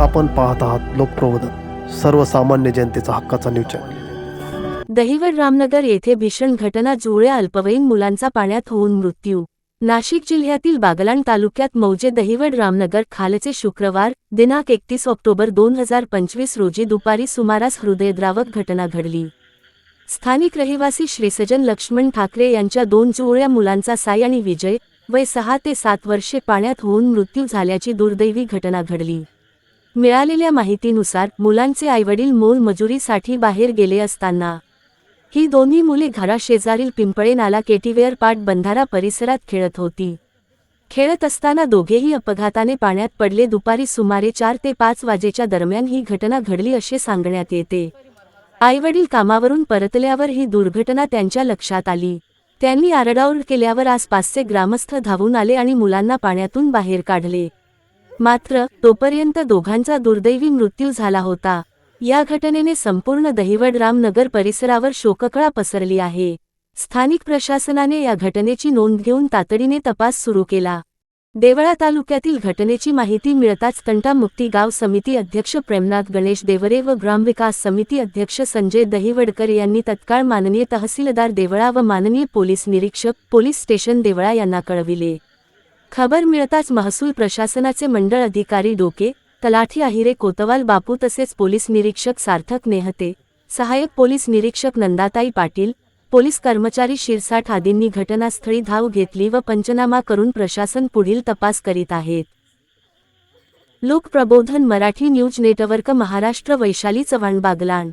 आपण पाहत आहात लोकप्रबोधन सर्वसामान्य जनतेचा हक्काचा न्यूज चॅनल दहिवड रामनगर येथे भीषण घटना जुळ्या अल्पवयीन मुलांचा पाण्यात होऊन मृत्यू. नाशिक जिल्ह्यातील बागलाण तालुक्यात मौजे दहिवड रामनगर खालचे शुक्रवार दिनांक एकतीस ऑक्टोबर दोन हजार पंचवीस रोजी दुपारी सुमारास हृदयद्रावक घटना घडली. स्थानिक रहिवासी श्रीसजन लक्ष्मण ठाकरे यांच्या दोन जुळ्या मुलांचा साई आणि विजय वय सहा ते सात वर्षे पाण्यात होऊन मृत्यू झाल्याची दुर्दैवी घटना घडली. मिळालेल्या माहितीनुसार मुलांचे आईवडील मोल मजुरीसाठी बाहेर गेले असताना ही दोन्ही मुले घराशेजारील पिंपळे नाला केटीवेअर पाट बंधारा परिसरात खेळत होती. खेळत असताना दोघेही अपघाताने पाण्यात पडले. दुपारी सुमारे चार ते पाच वाजेच्या दरम्यान ही घटना घडली असे सांगण्यात येते. आईवडील कामावरून परतल्यावर ही दुर्घटना त्यांच्या लक्षात आली. त्यांनी आरडाओरड केल्यावर आसपासचे ग्रामस्थ धावून आले आणि मुलांना पाण्यातून बाहेर काढले. मात्र तोपर्यंत दोघांचा दुर्दैवी मृत्यू झाला होता. या घटनेने संपूर्ण दहिवड रामनगर परिसरावर शोककळा पसरली आहे. स्थानिक प्रशासनाने या घटनेची नोंद घेऊन तातडीने तपास सुरू केला. देवळा तालुक्यातील घटनेची माहिती मिळताच तंटामुक्ती गाव समिती अध्यक्ष प्रेमनाथ गणेश देवरे व ग्रामविकास समिती अध्यक्ष संजय दहिवडकर यांनी तत्काळ माननीय तहसीलदार देवळा व माननीय पोलीस निरीक्षक पोलीस स्टेशन देवळा यांना कळविले. खबर मिळताच महसूल प्रशासनाचे मंडळ अधिकारी डोके तलाठी अहिरे कोतवाल बापू तसेच पोलीस निरीक्षक सार्थक नेहते सहाय्यक पोलीस निरीक्षक नंदाताई पाटील पोलीस कर्मचारी शिरसाठ आदींनी घटनास्थळी धाव घेतली व पंचनामा करून प्रशासन पुढील तपास करीत आहेत. Lokprabodhan Marathi news network Maharashtra Vaishali Chavan Baglan.